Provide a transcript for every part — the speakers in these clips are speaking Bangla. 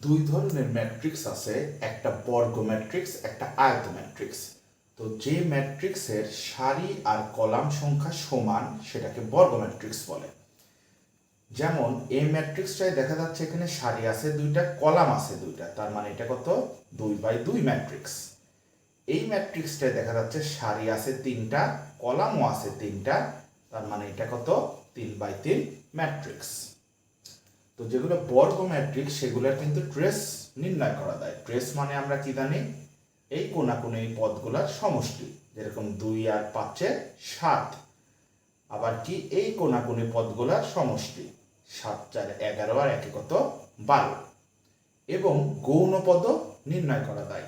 দুই ধরনের ম্যাট্রিক্স আছে, একটা বর্গ ম্যাট্রিক্স একটা আয়ত ম্যাট্রিক্স তো যে ম্যাট্রিক্সের সারি আর কলাম সংখ্যা সমান, সেটাকে বর্গ ম্যাট্রিক্স বলে। যেমন, এই ম্যাট্রিক্সটায় দেখা যাচ্ছে এখানে সারি আছে দুইটা, কলাম আছে দুইটা। তার মানে এটা কত? দুই বাই দুই ম্যাট্রিক্স এই ম্যাট্রিক্সটায় দেখা যাচ্ছে সারি আছে তিনটা, কলামও আছে তিনটা। তার মানে এটা কত? তিন বাই তিন ম্যাট্রিক্স তো যেগুলো বর্গ ম্যাট্রিক্স সেগুলোর কিন্তু ট্রেস নির্ণয় করা যায়। ট্রেস মানে আমরা কি জানি? এই কোনা কোনে এই পদগুলোর সমষ্টি, যেরকম দুই আর পাঁচে সাত। আবার কি এই কোনা কোনে পদগুলোর সমষ্টি? সাত, চার, এগারো আর একে কত? বারো। এবং গৌণ পদ নির্ণয় করা যায়।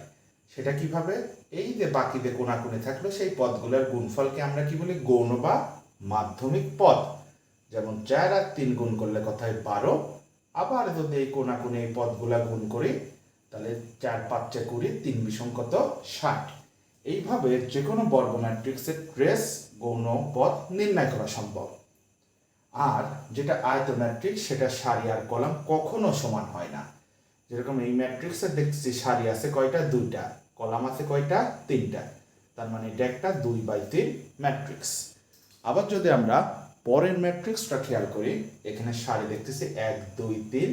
সেটা কীভাবে? এই যে বাকিতে কোনাকুনি থাকল, সেই পদগুলোর গুণফলকে আমরা কি বলি? গৌণ বা মাধ্যমিক পদ। যেমন চার আর তিন গুণ করলে কথায় বারো। আবার যদি এই কোনা কোনাকুনি এই পদগুলা গুণ করি, তাহলে চার, পাঁচে কুড়ি, তিন বিষম ষাট। এইভাবে যে কোনো বর্গ ম্যাট্রিক্সের ট্রেস গৌণ, পদ নির্ণয় করা সম্ভব। আর যেটা আয়ত ম্যাট্রিক্স, সেটা সারি আর কলাম কখনো সমান হয় না। যেরকম এই ম্যাট্রিক্সে দেখছি, সারি আছে কয়টা? দুইটা। কলাম আছে কয়টা? তিনটা। তার মানে এটা একটা দুই বাই তিন ম্যাট্রিক্স। আবার যদি আমরা পরের ম্যাট্রিক্সটা খেয়াল করি। এখানে সারি দেখতেছি এক, দুই, তিন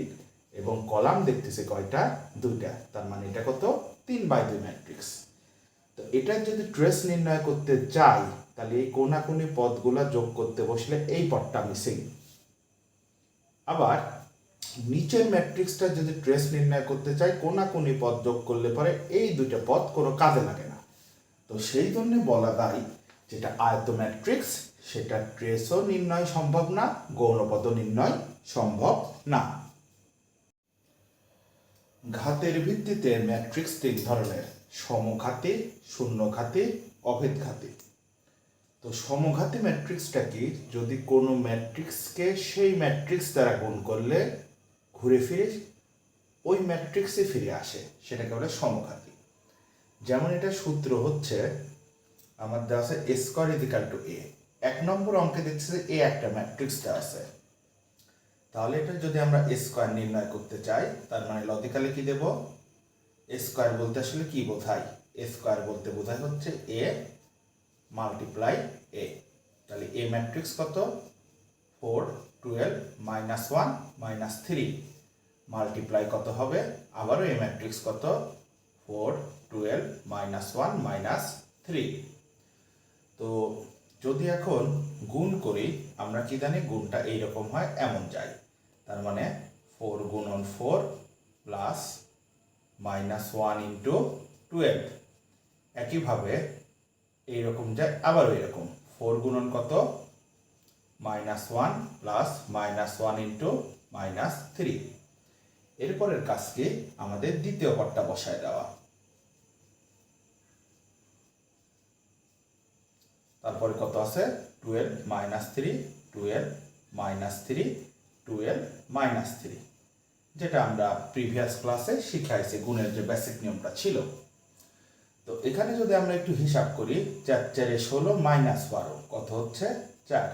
এবং কলাম দেখতেছি কয়টা? দুইটা। তার মানে এটা কত? তিন বাই দুই ম্যাট্রিক্স। তো এটা যদি ট্রেস নির্ণয় করতে চাই তাহলে এই কোনাকুনি পদগুলা যোগ করতে বসলে এই পদটা মিসিং। আবার নিচের ম্যাট্রিক্সটা যদি ট্রেস নির্ণয় করতে চাই, কোনাকুনি পদ যোগ করলে পরে এই দুইটা পদ কোনো কাজে লাগে না। তো সেই জন্য বলা যায় যেটা আয়ত ম্যাট্রিক্স সেটা ট্রেসও নির্ণয় সম্ভব না গৌণপদ নির্ণয় সম্ভব না। ঘাতের ভিত্তিতে ম্যাট্রিক্স তিন ধরনের, সমঘাতী, শূন্যঘাতী, অভেদঘাতী। তো সমঘাতী ম্যাট্রিক্সটা কি? যদি কোনো ম্যাট্রিক্সকে সেই ম্যাট্রিক্স দ্বারা গুণ করলে ঘুরে ফিরে, ওই ম্যাট্রিক্সে ফিরে আসে, সেটাকে বলে সমঘাতী। যেমন এটা সূত্র হচ্ছে, আমার দেওয়া আছে স্কোয়ার ইজিক্যাল টু এ এক নম্বর অঙ্কে দেখছে এ একটা ম্যাট্রিক্স দেওয়া আছে। তাহলে এটা যদি আমরা এ স্কোয়ার নির্ণয় করতে চাই, তার মানে লজিক্যালি কি দেব? এ স্কোয়ার বলতে আসলে কি বোঝায়? এ স্কোয়ার বলতে বোঝায় হচ্ছে এ মাল্টিপ্লাই এ। তাহলে এ ম্যাট্রিক্স কত? Four, twelve, minus one, minus three. Multiply কত হবে? আবারও এ ম্যাট্রিক্স কত? Four, twelve, minus one, minus three. তো যদি এখন গুণ করি, আমরা কি জানি গুণটা এইরকম হয়, এমন যায়। তার মানে ফোর গুণন four plus minus one into twelve একইভাবে এইরকম যায়, আবারও এরকম। ফোর গুণন কত? Minus one plus minus one into minus three এরপরের কাজকে আমাদের দ্বিতীয় পদটা বসায় দেওয়া। তারপরে কত আছে? Twelve minus three, twelve minus three, twelve minus three. যেটা আমরা প্রিভিয়াস ক্লাসে শিখাইছি, গুণের যে বেসিক নিয়মটা ছিল। তো এখানে যদি আমরা একটু হিসাব করি, চার, চারে ষোলো মাইনাস বারো, কত হচ্ছে? চার।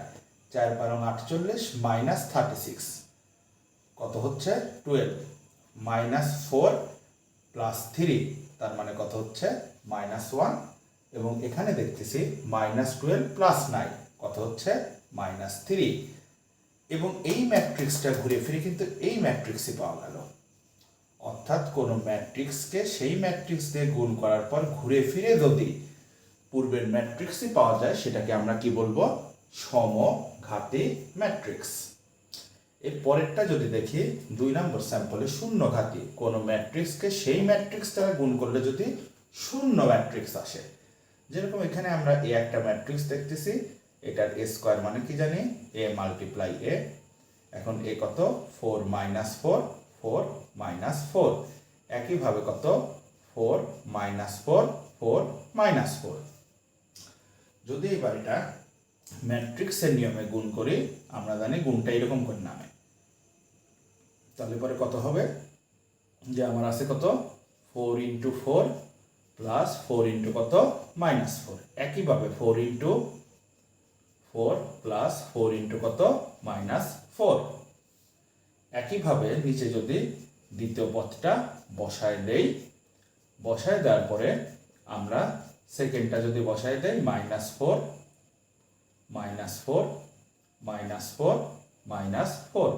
চার বারো আটচল্লিশ মাইনাস থার্টি সিক্স, কত হচ্ছে? Twelve minus four plus three, তার মানে কত হচ্ছে? মাইনাস ওয়ান এবং এখানে দেখতেছি মাইনাস টুয়েলভ প্লাস নাইন কত হচ্ছে মাইনাস থ্রি এবং এই ম্যাট্রিক্সটা ঘুরে ফিরে কিন্তু এই ম্যাট্রিক্সই পাওয়া গেল। অর্থাৎ কোনো ম্যাট্রিক্সকে সেই ম্যাট্রিক্স দিয়ে গুণ করার পর ঘুরে ফিরে যদি পূর্বের ম্যাট্রিক্সই পাওয়া যায়, সেটাকে আমরা কি বলব? সমঘাতী ম্যাট্রিক্স এর পরেরটা যদি দেখি, দুই নম্বর স্যাম্পলে শূন্য ঘাতী কোনো ম্যাট্রিক্সকে সেই ম্যাট্রিক্স দ্বারা গুণ করলে যদি শূন্য ম্যাট্রিক্স আসে। যেরকম এখানে আমরা এ একটা ম্যাট্রিক্স দেখতেছি, এটার এ স্কোয়ার মানে কি জানি? এ মাল্টিপ্লাই এ এখন এ কত? Four minus four four minus four একইভাবে কত? Four minus four four minus four যদি এবার এটা ম্যাট্রিক্সের নিয়মে গুণ করি, আমরা জানি গুণটা এরকম করে নামে। তাহলে পরে কত হবে? যে আমার আছে কত? Four into four plus four into কত? মাইনাস ফোর একইভাবে four into four plus four into কত? মাইনাস ফোর একইভাবে নিচে যদি দ্বিতীয় পদটা বসায় দেই, বসায় দেওয়ার পরে আমরা সেকেন্ডটা যদি বসায় দেই minus four minus four minus four minus four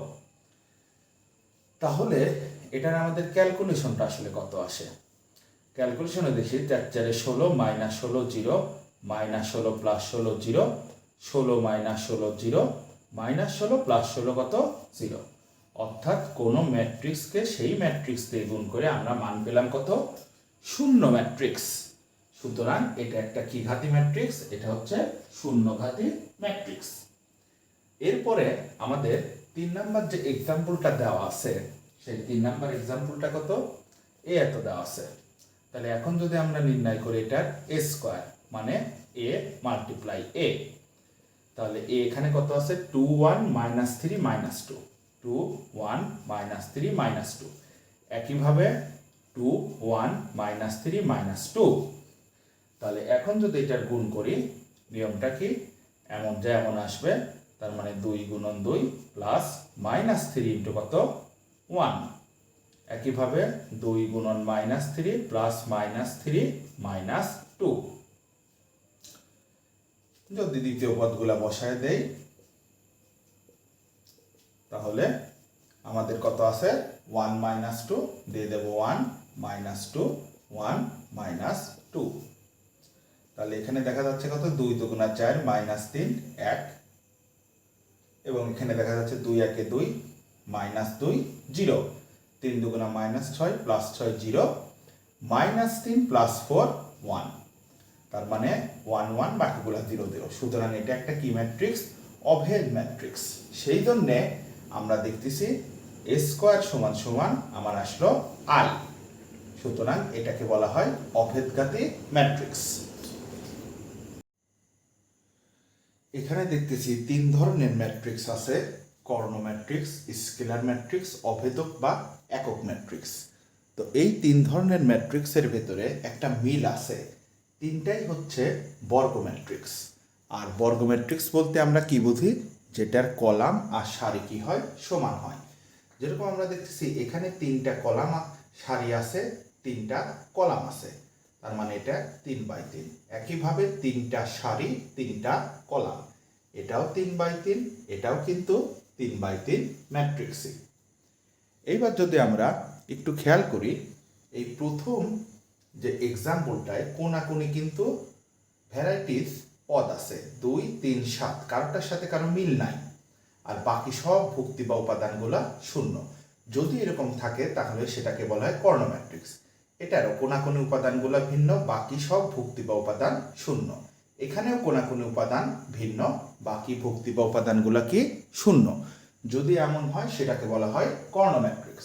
তাহলে এটার আমাদের ক্যালকুলেশনটা আসলে কত আসে? ক্যালকুলেশনে দেখি, চার চারে ষোলো মাইনাস ষোলো জিরো, মাইনাস ষোলো প্লাস ষোলো জিরো, ষোলো মাইনাস ষোলো জিরো, মাইনাস ষোলো প্লাস ষোলো কত? জিরো। অর্থাৎ কোনো ম্যাট্রিক্সকে সেই ম্যাট্রিক্স দিয়ে গুণ করে আমরা মান পেলাম কত? শূন্য ম্যাট্রিক্স সুতরাং এটা একটা কি ঘাতি ম্যাট্রিক্স এটা হচ্ছে শূন্য ঘাতি ম্যাট্রিক্স এরপরে আমাদের তিন নাম্বার যে এক্সাম্পলটা দেওয়া আছে, সেই তিন নাম্বার এক্সাম্পলটা কত? এ এত দেওয়া আছে। তাহলে এখন যদি আমরা নির্ণয় করি এটার এ স্কোয়ার মানে এ মাল্টিপ্লাই এ তাহলে এ এখানে কত আছে? Two one minus three minus two two one minus three minus two একইভাবে two one minus three minus two তাহলে এখন যদি এটার গুণ করি, নিয়মটা কি? এমন যা এমন আসবে, তার মানে দুই গুণন দুই প্লাস মাইনাস থ্রি ইন্টু কত? ওয়ান একইভাবে দুই গুণন minus three plus minus three minus two যদি দ্বিতীয় পদগুলা বসায় দেই, তাহলে আমাদের কত আছে? ওয়ান মাইনাস টু দিয়ে দেব one minus two one minus two তাহলে এখানে দেখা যাচ্ছে কত? দুই দুগুণা চার মাইনাস তিন, এক। এবং এখানে দেখা যাচ্ছে দুই একে দুই মাইনাস দুই জিরো তিন দুগুণা মাইনাস ছয় প্লাস ছয় জিরো মাইনাস তিন প্লাস ফোর ওয়ান তার মানে ওয়ান ওয়ান বাকিগুলো জিরো জিরো সুতরাং এটা একটা কি ম্যাট্রিক্স অভেদ ম্যাট্রিক্স সেই জন্যে আমরা দেখতেছি এ স্কোয়ার সমান সমান আমার আসলো আই সুতরাং এটাকে বলা হয় অভেদঘাতী ম্যাট্রিক্স এখানে দেখতেছি তিন ধরনের ম্যাট্রিক্স আছে। কর্ণ ম্যাট্রিক্স স্কেলার ম্যাট্রিক্স, অভেদক বা একক ম্যাট্রিক্স। তো এই তিন ধরনের ম্যাট্রিক্সের ভেতরে একটা মিল আছে। তিনটাই হচ্ছে বর্গ ম্যাট্রিক্স। আর বর্গ ম্যাট্রিক্স বলতে আমরা কি বুঝি? যেটার কলাম আর সারি কি হয়? সমান হয়। যেরকম আমরা দেখতেছি, এখানে তিনটা কলাম সারি আছে, তিনটা কলাম আছে। তার মানে এটা তিন বাই তিন। একইভাবে তিনটা সারি, তিনটা কলাম। এটাও তিন বাই তিন, এটাও কিন্তু তিন বাই তিন ম্যাট্রিক্সই এইবার যদি আমরা একটু খেয়াল করি, এই প্রথম যে এক্সাম্পলটায় কোনাকুনি কিন্তু ভ্যারাইটিস পদ আছে, দুই, তিন, সাত। কারোটার সাথে কারও মিল নাই। আর বাকি সব ভুক্তি বা উপাদানগুলা শূন্য। যদি এরকম থাকে, তাহলে সেটাকে বলা হয় কর্ণ ম্যাট্রিক্স এটারও কোনাকুনি উপাদানগুলো ভিন্ন, বাকি সব ভুক্তি বা উপাদান শূন্য। এখানেও কোনাকুনি উপাদান ভিন্ন বাকি ভক্তি বা উপাদানগুলো কি? শূন্য। যদি এমন হয়, সেটাকে বলা হয় কর্ণ ম্যাট্রিক্স।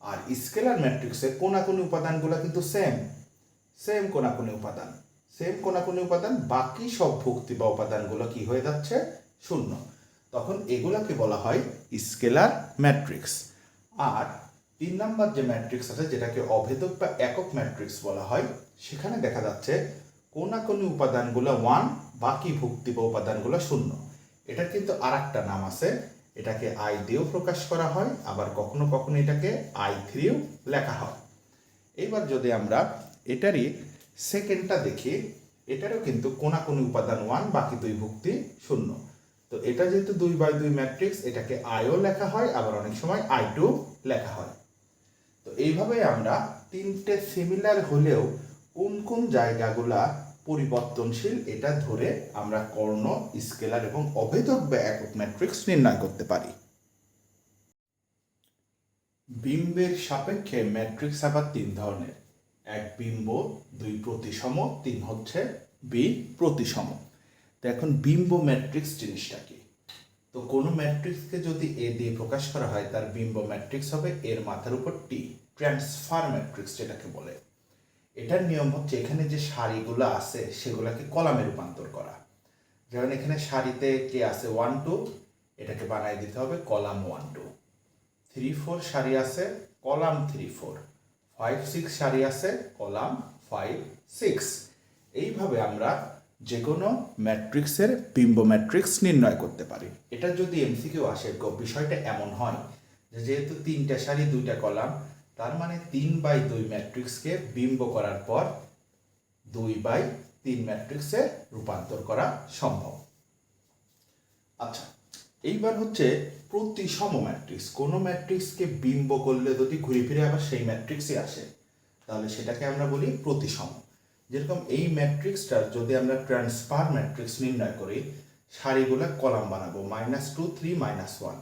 আর স্কেলার ম্যাট্রিক্সে কোনাকুনি উপাদানগুলো কিন্তু সেম সেম কোনাকুনি উপাদান। সেম কোনাকুনি উপাদান, বাকি সব ভক্তি বা উপাদানগুলো কি হয়ে যাচ্ছে? শূন্য। তখন এগুলাকে বলা হয় স্কেলার ম্যাট্রিক্স। আর তিন নাম্বার যে ম্যাট্রিক্স আছে, যেটাকে অভেদক বা একক ম্যাট্রিক্স বলা হয়, সেখানে দেখা যাচ্ছে কোনাকুনি উপাদানগুলো ওয়ান বাকি ভুক্তি বা উপাদানগুলো শূন্য। এটা কিন্তু আর একটা নাম আছে, এটাকে আই দিয়েও প্রকাশ করা হয়, আবার কখনো কখনো এটাকে আই থ্রিও লেখা হয়। এইবার যদি আমরা এটারই সেকেন্ডটা দেখি, এটারও কিন্তু কোনাকুনি উপাদান ওয়ান বাকি দুই ভুক্তি শূন্য। তো এটা যেহেতু দুই বাই দুই ম্যাট্রিক্স এটাকে আইও লেখা হয়, আবার অনেক সময় আই টু লেখা হয়। তো এইভাবে আমরা তিনটে সিমিলার হলেও কোন কোন জায়গাগুলা পরিবর্তনশীল, এটা ধরে আমরা কর্ণ, স্কেলার এবং অভেদক বা একক ম্যাট্রিক্স নির্ণয় করতে পারি। বিম্বের সাপেক্ষে ম্যাট্রিক্স আবার তিন ধরনের। এক বিম্ব, দুই প্রতিসম, তিন হচ্ছে বি প্রতিসম। তো এখন বিম্ব ম্যাট্রিক্স জিনিসটা কি? তো কোনো ম্যাট্রিক্সকে যদি এ দিয়ে প্রকাশ করা হয়, তার বিম্ব ম্যাট্রিক্স হবে, এর মাথার উপর টি, ট্রান্সফার ম্যাট্রিক্স যেটাকে বলে। এটার নিয়ম হচ্ছে এখানে যে সারিগুলো আছে, সেগুলোকে কলামে রূপান্তর করা। যেমন এখানে সারিতে কে আছে? ওয়ান টু এটাকে বানাই দিতে হবে, column one two three four সারি আছে, column three four five six সারি আছে, কলাম ফাইভ সিক্স এইভাবে আমরা যে কোনো ম্যাট্রিক্সের বিম্ব ম্যাট্রিক্স নির্ণয় করতে পারি। এটা যদি এমসিকিউ আসে, বিষয়টা এমন হয় যেহেতু তিনটা সারি দুইটা কলাম তার মানে তিন বাই দুই ম্যাট্রিক্সকে বিম্ব করার পর দুই বাই তিন ম্যাট্রিক্সে রূপান্তর করা সম্ভব। আচ্ছা এইবার হচ্ছে প্রতিসম ম্যাট্রিক্স, কোনো ম্যাট্রিক্সকে বিম্ব করলে যদি ঘুরে ফিরে আবার সেই ম্যাট্রিক্সই আসে, তাহলে সেটাকে আমরা বলি প্রতিসম। যেরকম এই ম্যাট্রিক্সটার যদি আমরা ট্রান্সফার ম্যাট্রিক্স নির্ণয় করি, সারিগুলো কলাম বানাবো, minus two, three, minus one,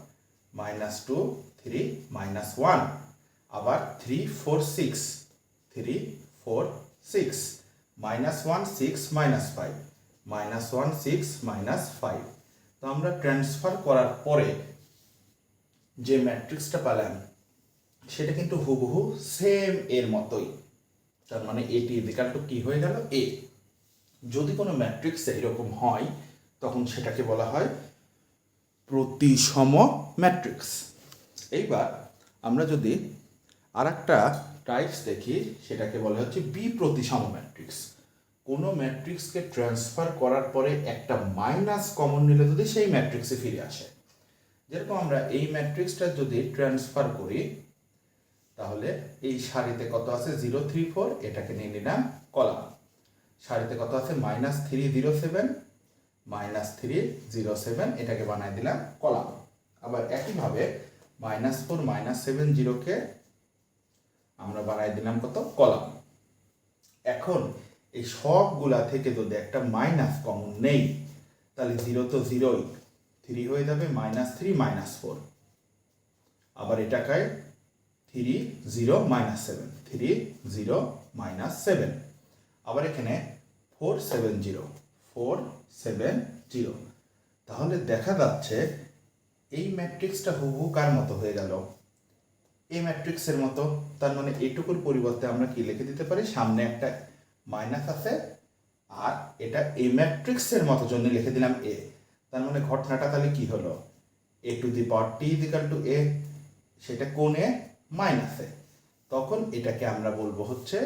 minus two, three, minus one. আবার three four six three four six minus one six minus five minus one six minus five তো আমরা ট্রান্সফার করার পরে যে ম্যাট্রিক্সটা পেলাম, সেটা কিন্তু হুবহু সেম এর মতোই। তার মানে এটি ইজিক্যাল টু কি হয়ে গেল? এ যদি কোনো ম্যাট্রিক্স এরকম হয়, তখন সেটাকে বলা হয় প্রতিসম ম্যাট্রিক্স এইবার আমরা যদি আর একটা টাইপস দেখি, সেটাকে বলা হচ্ছে বি প্রতিসম ম্যাট্রিক্স কোনো ম্যাট্রিক্সকে ট্রান্সফার করার পরে একটা মাইনাস কমন নিলে যদি সেই ম্যাট্রিক্সে ফিরে আসে। যেরকম আমরা এই ম্যাট্রিক্সটা যদি ট্রান্সফার করি, তাহলে এই সারিতে কত আছে? জিরো থ্রি ফোর এটাকে নিয়ে নিলাম কলাম। সারিতে কত আছে? Minus three zero seven minus three zero seven এটাকে বানাই দিলাম কলাম। আবার একইভাবে মাইনাস ফোর মাইনাস সেভেন জিরোকে আমরা বানাই দিলাম কত? কলাম। এখন এই সবগুলা থেকে যদি একটা মাইনাস কমন নেই, তাহলে জিরো তো জিরোই থ্রি হয়ে যাবে মাইনাস থ্রি মাইনাস ফোর আবার এটাকে three zero minus seven three zero minus seven আবার এখানে four seven zero four seven zero তাহলে দেখা যাচ্ছে এই ম্যাট্রিক্সটা হুবহু কার মতো হয়ে গেল? এই ম্যাট্রিক্সের মতো, তার মানে এটুকুর পরিবর্তে আমরা কি লিখে দিতে পারি? সামনে একটা মাইনাস আছে, আর এটা এই ম্যাট্রিক্সের মতো জন্য লিখে দিলাম এ তার মানে ঘটনাটা তাহলে কি হলো? A to the power T equal to A সেটা কোণে মাইনাসে তখন এটাকে আমরা বলব হচ্ছে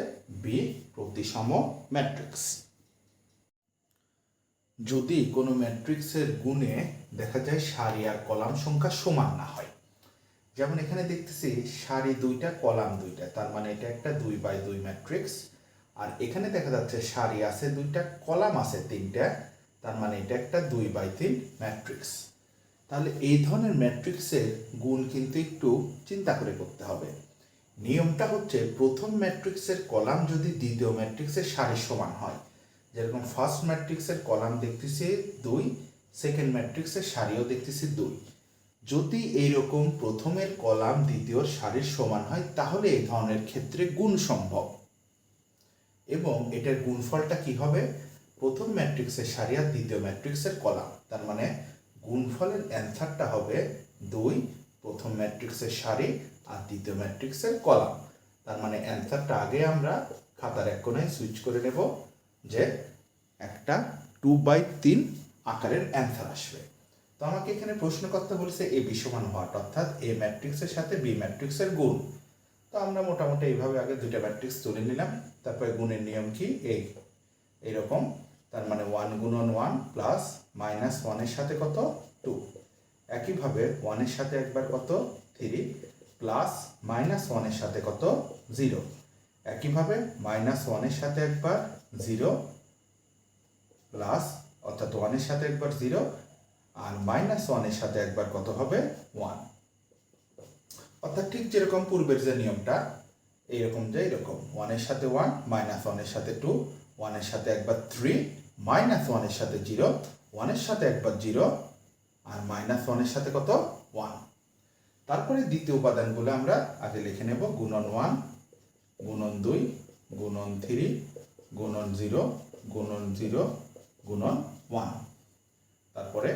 বি প্রতিসম ম্যাট্রিক্স যদি কোনো ম্যাট্রিক্সের গুণে দেখা যায় সারি আর কলাম সংখ্যা সমান না হয় যেমন এখানে দেখতেছি সারি দুইটা, কলাম দুইটা, তার মানে এটা একটা দুই বাই দুই ম্যাট্রিক্স। আর এখানে দেখা যাচ্ছে সারি আছে দুইটা, কলাম আছে তিনটা, তার মানে এটা একটা দুই বাই তিন ম্যাট্রিক্স। তাহলে এই ধরনের ম্যাট্রিক্সের গুণ কিন্তু একটু চিন্তা করে করতে হবে। নিয়মটা হচ্ছে প্রথম ম্যাট্রিক্সের কলাম যদি দ্বিতীয় ম্যাট্রিক্সের সারির সমান হয়। যেরকম ফার্স্ট ম্যাট্রিক্সের কলাম দেখতেছি দুই, সেকেন্ড ম্যাট্রিক্সের সারিও দেখতেছি দুই। যদি এইরকম প্রথমের কলাম দ্বিতীয় সারির সমান হয়, তাহলে এই ধরনের ক্ষেত্রে গুণ সম্ভব। এবং এটার গুণফলটা কি হবে? প্রথম ম্যাট্রিক্সের সারি আর দ্বিতীয় ম্যাট্রিক্সের কলাম। তার মানে গুণফলের অ্যান্সারটা হবে দুই, প্রথম ম্যাট্রিক্সের সারি আর দ্বিতীয় ম্যাট্রিক্সের কলাম। তার মানে অ্যান্সারটা আগে আমরা খাতার এক কোণায় সুইচ করে নেব যে একটা টু বাই তিন আকারের অ্যান্সার আসবে। তো আমাকে এখানে প্রশ্ন করতে বলেছে এ বিসমান হওয়াটা, অর্থাৎ এ ম্যাট্রিক্সের সাথে বি ম্যাট্রিক্সের গুণ। তো আমরা মোটামুটি এইভাবে আগে দুইটা ম্যাট্রিক্স তুলে নিলাম, তারপরে গুণের নিয়ম কি? এই এইরকম তার মানে ওয়ান গুণ গুণন ওয়ান প্লাস মাইনাস ওয়ানের সাথে কত? টু একইভাবে ওয়ানের সাথে একবার কত? থ্রি প্লাস মাইনাস ওয়ানের সাথে কত? জিরো একইভাবে মাইনাস ওয়ানের সাথে একবার জিরো প্লাস অর্থাৎ ওয়ানের সাথে একবার জিরো আর মাইনাস ওয়ানের সাথে একবার কত হবে? ওয়ান অর্থাৎ ঠিক যেরকম পূর্বের যে নিয়মটা, এইরকম যে এরকম ওয়ানের সাথে ওয়ান মাইনাস ওয়ানের সাথে টু ওয়ানের সাথে একবার থ্রি মাইনাস ওয়ানের সাথে জিরো ওয়ানের সাথে একবার জিরো আর মাইনাস ওয়ানের সাথে কত? ওয়ান তারপরে দ্বিতীয় উপাদানগুলো আমরা আগে লিখে নেব। গুণন ওয়ান গুণন দুই, গুণন থ্রি গুণন জিরো গুণন জিরো গুণন ওয়ান তারপরে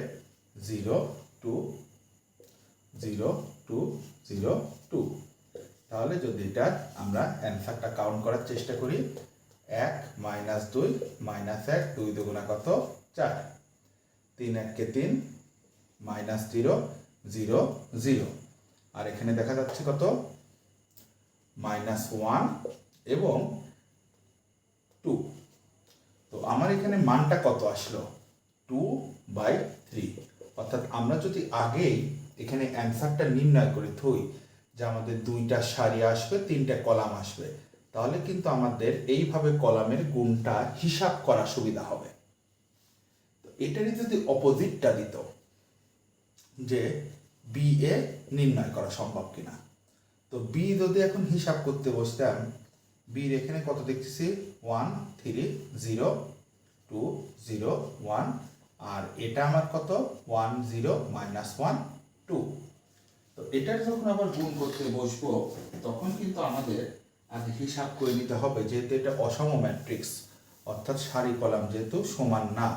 zero two zero two zero two তাহলে যদি এটা আমরা অ্যান্সারটা কাউন্ট করার চেষ্টা করি, এক মাইনাস দুই মাইনাস এক, দুই দুগুণা কত? চার। তিন এককে তিন মাইনাস জিরো জিরো জিরো আর এখানে দেখা যাচ্ছে কত? মাইনাস ওয়ান এবং টু তো আমার এখানে মানটা কত আসলো? টু বাই থ্রি অর্থাৎ আমরা যদি আগেই এখানে অ্যান্সারটা নির্ণয় করে থই যে আমাদের দুইটা সারি আসবে, তিনটা কলাম আসবে, তাহলে কিন্তু আমাদের এইভাবে কলামের গুণটা হিসাব করা সুবিধা হবে। তো এটারই যদি অপোজিটটা দিত যে বি এ নির্ণয় করা সম্ভব কিনা। তো বি যদি এখন হিসাব করতে বসতাম বির এখানে কত দেখতেছি? One three zero two zero one আর এটা আমার কত? One zero minus one two তো এটার যখন আবার গুণ করতে বসবো, তখন কিন্তু আমাদের আগে হিসাব করে নিতে হবে, যেহেতু এটা অসম ম্যাট্রিক্স অর্থাৎ সারি কলাম যেহেতু সমান না।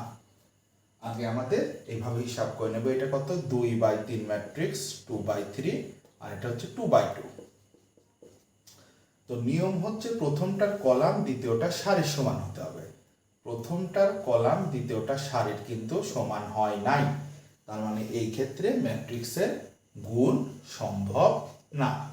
আগে আমাদের এইভাবে হিসাব করে নেব, এটা কত? দুই বাই তিন ম্যাট্রিক্স টু বাই থ্রি আর এটা হচ্ছে টু বাই টু তো নিয়ম হচ্ছে প্রথমটার কলাম, দ্বিতীয়টা সারির সমান হতে হবে। প্রথমটার কলাম, দ্বিতীয়টা সারির কিন্তু সমান হয় নাই। তার মানে এই ক্ষেত্রে ম্যাট্রিক্সের গুণ সম্ভব না।